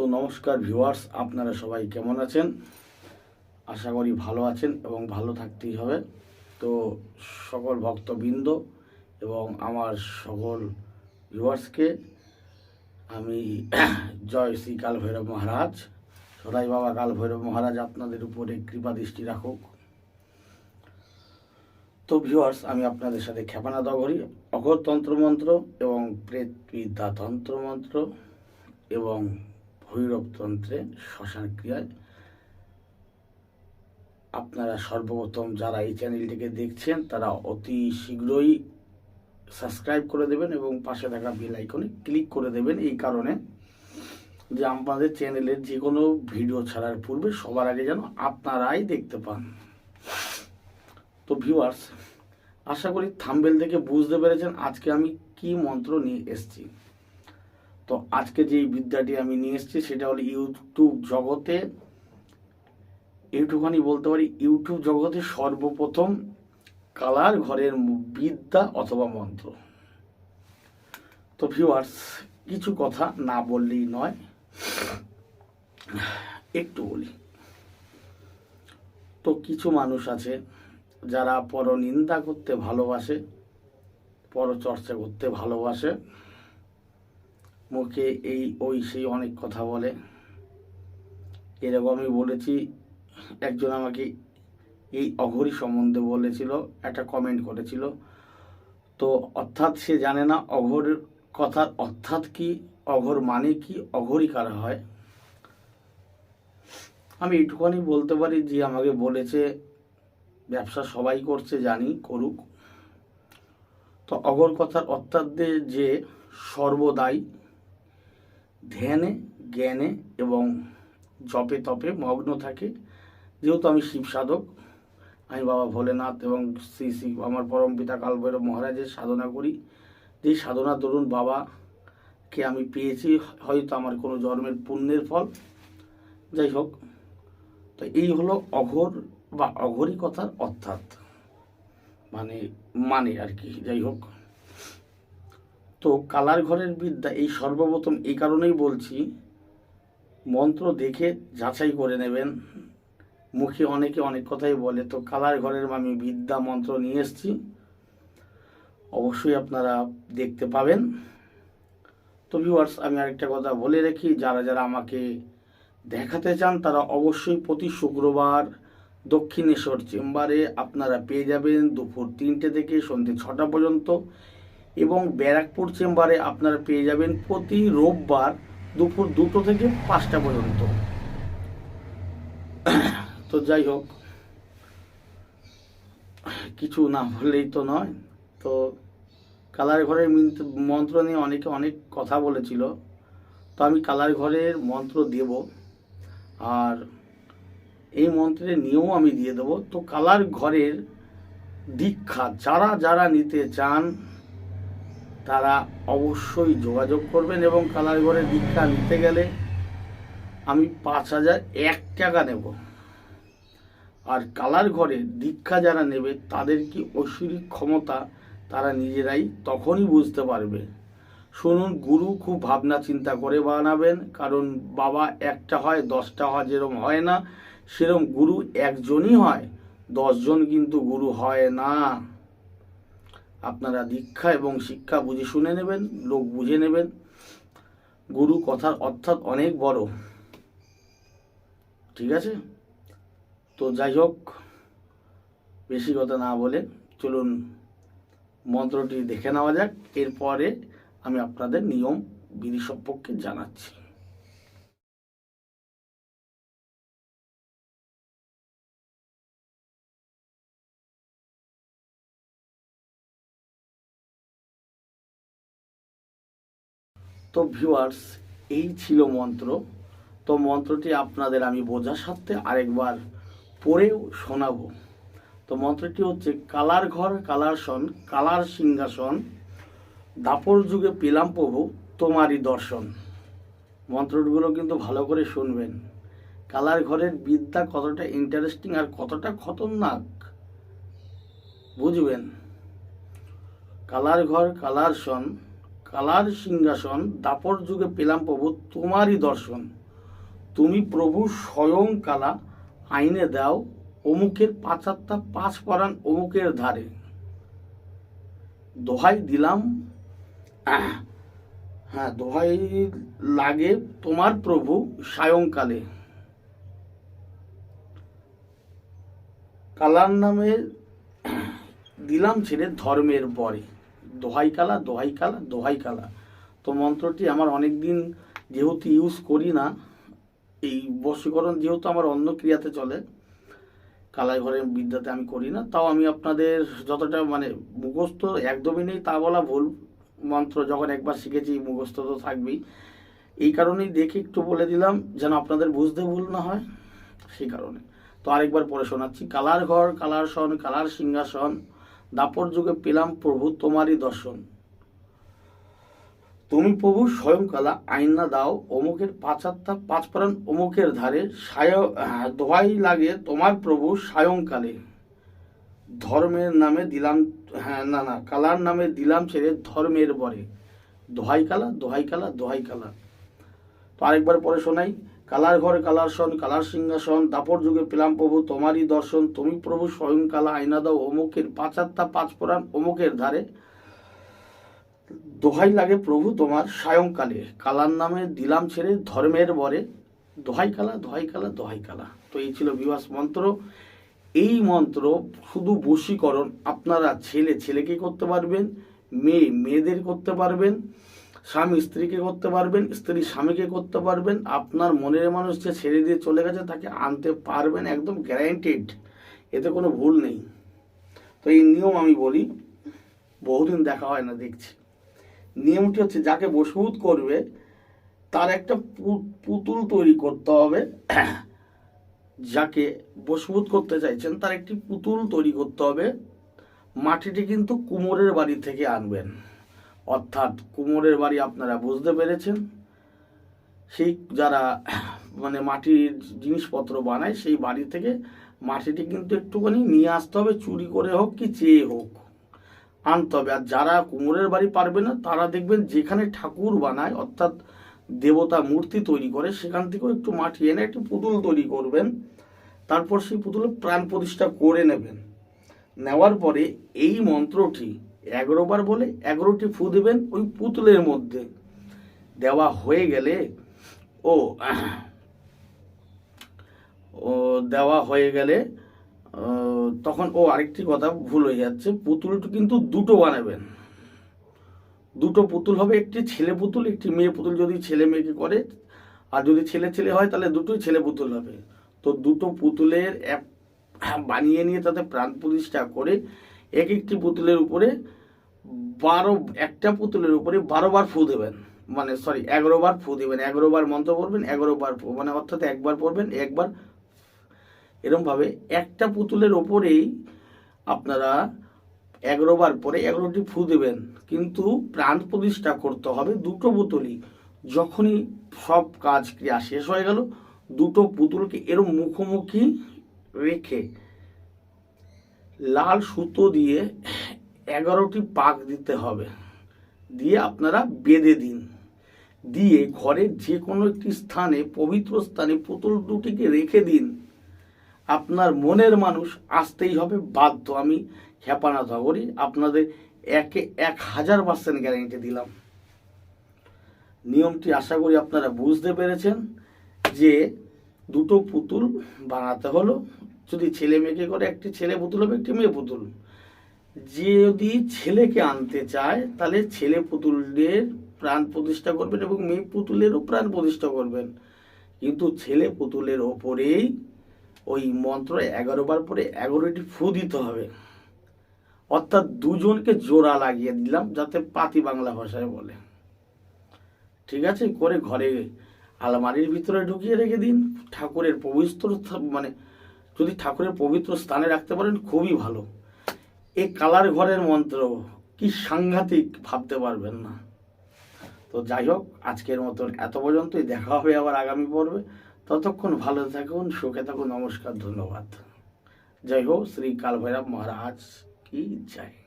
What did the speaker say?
তো নমস্কার ভিউয়ার্স, আপনারা সবাই কেমন আছেন? আশা করি ভালো আছেন এবং ভালো থাকতেই হবে। তো সকল ভক্তবৃন্দ এবং আমার সকল ভিউয়ার্সকে আমি জয় শ্রী কাল ভৈরব মহারাজ। সদাই বাবা কাল ভৈরব মহারাজ, আপনাদের উপরে কৃপা দৃষ্টি রাখুক। তো ভিউয়ার্স, আমি আপনাদের সাথে ক্ষেপণা দগরি অঘর তন্ত্রমন্ত্র এবং প্রেত প্রেতবিদ্যা তন্ত্রমন্ত্র এবং ভৈরবতন্ত্রে শ্মশান ক্রিয়ায় আপনারা সর্বপ্রথম যারা এই চ্যানেলটিকে দেখছেন, তারা অতি শীঘ্রই সাবস্ক্রাইব করে দেবেন এবং পাশে থাকা বেল আইকনে ক্লিক করে দেবেন। এই কারণে যে আমাদের চ্যানেলের যে কোনো ভিডিও ছাড়ার পূর্বে সবার আগে যেন আপনারাই দেখতে পান। তো ভিউয়ার্স, আশা করি থাম্বেল থেকে বুঝতে পেরেছেন আজকে আমি কি মন্ত্র নিয়ে এসেছি। তো আজকে যে বিদ্যাটি আমি নিয়ে এসেছি, সেটা হলো ইউটিউব জগতে। এইটুখানি বলতে পারি, ইউটিউব জগতে সর্বপ্রথম কালার ঘরের বিদ্যা অথবা মন্ত্র। তো ভিউয়ার্স কিছু কথা না বললেই নয়। একটু বলি। তো কিছু মানুষ আছে, যারা পরনিন্দা করতে ভালোবাসে, পরচর্চা করতে ভালোবাসে। মুখে এই ওই সেই অনেক কথা বলে। এরকম আমি বলেছি, একজন আমাকে এই অঘরি সম্বন্ধে বলেছিল, একটা কমেন্ট করেছিল। তো অর্থাৎ সে জানে না অঘর কথার অর্থাৎ কি, অঘর মানে কি অঘরি কারা হয়। আমি এইটুখানি বলতে পারি যে আমাকে বলেছে, ব্যবসা সবাই করছে, জানি, করুক। তো অগর কথার অর্থাৎ যে সর্বদাই ধ্যানে, জ্ঞানে এবং জপে তপে মগ্ন থাকে। যেহেতু আমি শিব সাধক, আমি বাবা ভোলেনাথ এবং শ্রী শ্রী আমার পরম পিতা কালভৈরব মহারাজের সাধনা করি। যেই সাধনা দরুন বাবাকে আমি পেয়েছি, হয়তো আমার কোনো জন্মের পুণ্যের ফল। যাই হোক, তো এই হলো অঘোর বা অঘরি কথার অর্থাৎ মানে মানে আর কি। যাই হোক। তো কালার ঘরের বিদ্যা এই সর্বপ্রথম এই কারণেই বলছি, মন্ত্র দেখে যাচাই করে নেবেন। মুখে অনেকে অনেক কথাই বলে, তো কালার ঘরের আমি বিদ্যা মন্ত্র নিয়ে এসেছি। অবশ্যই আপনারা দেখতে পাবেন। তো ভিউয়ার্স আমি আরেকটা কথা বলে রাখি, যারা যারা আমাকে দেখাতে চান, তারা অবশ্যই প্রতি শুক্রবার দক্ষিণেশ্বর চেম্বারে আপনারা পেয়ে যাবেন দুপুর তিনটে থেকে সন্ধ্যে ছটা পর্যন্ত। এবং ব্যারাকপুর চেম্বারে আপনারা পেয়ে যাবেন প্রতি রোববার দুপুর দুটো থেকে পাঁচটা পর্যন্ত। তো যাই হোক, কিছু না বললেই তো নয়। তো কালার ঘরের মন্ত্র নিয়ে অনেকে অনেক কথা বলেছিল। তো আমি কালার ঘরের মন্ত্র দেব। আর এই মন্ত্রের নিয়ম আমি দিয়ে দেবো। তো কালার ঘরের দীক্ষা, যারা যারা নিতে চান তারা অবশ্যই যোগাযোগ করবেন এবং কালার ঘরের দীক্ষা নিতে গেলে আমি পাঁচ হাজার এক টাকা নেব। আর কালার ঘরে দীক্ষা যারা নেবে, তাদের কি ঐশ্বরিক ক্ষমতা তারা নিজেরাই তখনই বুঝতে পারবে। শুনুন, গুরু খুব ভাবনা চিন্তা করে বানাবেন, কারণ বাবা একটা হয়, দশটা হয় যেরকম হয় না সেরকম গুরু একজনই হয়। দশজন কিন্তু গুরু হয় না। আপনারা দীক্ষা এবং শিক্ষা বুঝে শুনে নেবেন, লোক বুঝে নেবেন। গুরু কথার অর্থাৎ অনেক বড়। ঠিক আছে? তো যাই হোক, বেশি কথা না বলে চলুন মন্ত্রটি দেখে নেওয়া যাক। এরপরে আমি আপনাদের নিয়ম বিধি সম্পর্কে জানাচ্ছি। তো ভিউয়ার্স এই ছিল মন্ত্র। তো মন্ত্রটি আপনাদের আমি বোঝার সাথে আরেকবার পড়েও শোনাবো। তো মন্ত্রটি হচ্ছে, কালার ঘর, কালার সন কালার সিংহাসন, দাপর যুগে পেলাম প্রভু, তোমারই দর্শন। মন্ত্রগুলো কিন্তু ভালো করে শুনবেন। কালার ঘরের বিদ্যা কতটা ইন্টারেস্টিং আর কতটা খতরনাক, বুঝবেন? কালার ঘর, কালার সন কালার সিংহাসন, দাপর যুগে পেলাম প্রভু তোমারই দর্শন। তুমি প্রভু স্বয়ং কালা, আইনে দাও অমুকের পাঁচাত্তা পাঁচ পরাণ অমুকের ধারে। দোহাই দিলাম হ্যাঁ দোহাই লাগে তোমার প্রভু সায়ংকালে। কালার নামে দিলাম ছেড়ে ধর্মের পরে দোহাই কালা দোহাই কালা দোহাই কালা। তো মন্ত্রটি আমার অনেক দিন যেহেতু ইউজ করি না, এই বশীকরণ যেহেতু আমার অন্য ক্রিয়াতে চলে, কালাই ঘরের বিদ্যাতে আমি করি না, তাও আমি আপনাদের যতটা মানে মুখস্থ একদমই নেই তা বলা ভুল। মন্ত্র যখন একবার শিখেছি, মুখস্থ তো থাকবেই। এই কারণেই দেখে একটু বলে দিলাম, যেন আপনাদের বুঝতে ভুল না হয়, সেই কারণে। তো আরেকবার পড়ে শোনাচ্ছি, কালার ঘর, কালার সন কালার সিংহাসন দাপর যুগে পেলাম প্রভু তোমারই দর্শন। তুমি প্রভু স্বয়ংকালা আইনা দাও, অমুকের পাঁচাত্তা পাঁচ প্রাণ অমুকের ধারে, সায় দোহাই লাগে তোমার প্রভু সায়ংকালে। ধর্মের নামে দিলাম হ্যাঁ না না, কালার নামে দিলাম ছেড়ে ধর্মের বরে। দোহাই কালা দোহাই কালা দোহাই কালা। তো আরেকবার পরে শোনাই কালার ঘর, কালার সন কালার সিংহাসন, দাপর যুগে পেলাম প্রভু, তোমারই দর্শন, তুমি প্রভু স্বয়ং কালা আইনা দাও অমুকের, পাঁচাত্তা পাঁচ পুরাণ অমুকের ধারে। দোহাই লাগে প্রভু তোমার সায়ংকালে, কালার নামে দিলাম ছেড়ে ধর্মের বরে। দোহাই কালা দোহাই কালা দোহাই কালা। তো এই ছিল বিবাস মন্ত্র। এই মন্ত্র শুধু বশীকরণ, আপনারা ছেলে, ছেলেকে করতে পারবেন, মেয়ে, মেয়েদের করতে পারবেন। স্বামী স্ত্রীকে করতে পারবেন, স্ত্রী স্বামীকে করতে পারবেন। আপনার মনের মানুষ যে ছেড়ে দিয়ে চলে গেছে, তাকে আনতে পারবেন একদম গ্যারান্টেড এতে কোনো ভুল নেই। তো এই নিয়ম আমি বলি, বহুদিন দেখা হয় না, দেখছি। নিয়মটি হচ্ছে, যাকে বশীভূত করবে, তার একটা পুতুল তৈরি করতে হবে। যাকে বশীভূত করতে চাইছেন, তার একটি পুতুল তৈরি করতে হবে। মাটিটি কিন্তু কুমোরের বাড়ি থেকে আনবেন। অর্থাৎ কুমোরের বাড়ি আপনারা বুঝতে পেরেছেন। সেই যারা মানে মাটির জিনিসপত্র বানায়, সেই বাড়ি থেকে মাটিটি কিন্তু একটুখানি নিয়ে আসতে হবে, চুরি করে হোক কি চেয়ে হোক, আনতে হবে। আর যারা কুমোরের বাড়ি পারবে না, তারা দেখবেন যেখানে ঠাকুর বানায়, অর্থাৎ দেবতা মূর্তি তৈরি করে, সেখান থেকেও একটু মাটি এনে একটি পুতুল তৈরি করবেন। তারপর সেই পুতুলে প্রাণ প্রতিষ্ঠা করে নেবেন। নেওয়ার পরে এই মন্ত্রটি এগারো বার বলে এগারোটি ফু দেবেন ওই পুতুলের মধ্যে। দেওয়া হয়ে গেলে ও ও দেওয়া হয়ে গেলে তখন ও আরেকটি কথা ভুল হয়ে যাচ্ছে, পুতুলটি কিন্তু দুটো বানাবেন। দুটো পুতুল হবে, একটি ছেলে পুতুল, একটি মেয়ে পুতুল। যদি ছেলে মেয়েকে করে, আর যদি ছেলে ছেলে হয়, তাহলে দুটোই ছেলে পুতুল হবে। তো দুটো পুতুলের বানিয়ে নিয়ে তাতে প্রাণ প্রতিষ্ঠা করে এক একটি পুতুলের উপরে বারো, একটা পুতুলের উপরে বারো বার ফু দেবেন। মানে সরি এগারো বার ফু দেবেন। এগারো বার মন্ত্র পড়বেন এগারো বার ফু মানে অর্থাৎ একবার পড়বেন, একবার এরমভাবে একটা পুতুলের ওপরেই আপনারা এগারো বার পরে এগারোটি ফু দেবেন। কিন্তু প্রাণ প্রতিষ্ঠা করতে হবে দুটো পুতুলই। যখনই সব কাজ ক্রিয়া শেষ হয়ে গেল, দুটো পুতুলকে এরম মুখোমুখি রেখে লাল সুতো দিয়ে এগারোটি পাক দিতে হবে। দিয়ে আপনারা বেঁধে দিন। দিয়ে ঘরের যে কোনো একটি স্থানে, পবিত্র স্থানে পুতুল দুটিকে রেখে দিন। আপনার মনের মানুষ আসতেই হবে বাধ্য। আমি খেপানা ধগরি আপনাদের একে এক হাজার পার্সেন্ট গ্যারেন্টি দিলাম। নিয়মটি আশা করি আপনারা বুঝতে পেরেছেন যে দুটো পুতুল বানাতে হলো। যদি ছেলে মেয়েকে করে, একটি ছেলে পুতুল হবে, একটি মেয়ে পুতুল। যে যদি ছেলেকে আনতে চায়, তাহলে ছেলে পুতুলের প্রাণ প্রতিষ্ঠা করবেন এবং মেয়ে পুতুলেরও প্রাণ প্রতিষ্ঠা করবেন। কিন্তু ছেলে পুতুলের ওপরেই ওই মন্ত্র এগারো বার পরে এগারোটি ফু দিতে হবে। অর্থাৎ দুজনকে জোড়া লাগিয়ে দিলাম, যাতে পাতি বাংলা ভাষায় বলে। ঠিক আছে? করে ঘরে আলমারির ভিতরে ঢুকিয়ে রেখে দিন। ঠাকুরের পবিত্র মানে যদি ঠাকুরের পবিত্র স্থানে রাখতে পারেন, খুবই ভালো। এই কালার ঘরের মন্ত্র, কি সাংঘাতিক ভাবতে পারবেন না। তো যাই হোক, আজকের মতন এত পর্যন্তই। দেখা হবে আবার আগামী পর্বে। ততক্ষণ ভালো থাকুন, সুখে থাকুন, নমস্কার, ধন্যবাদ। যাই হোক, শ্রী কাল ভৈরব মহারাজ, কি জয়।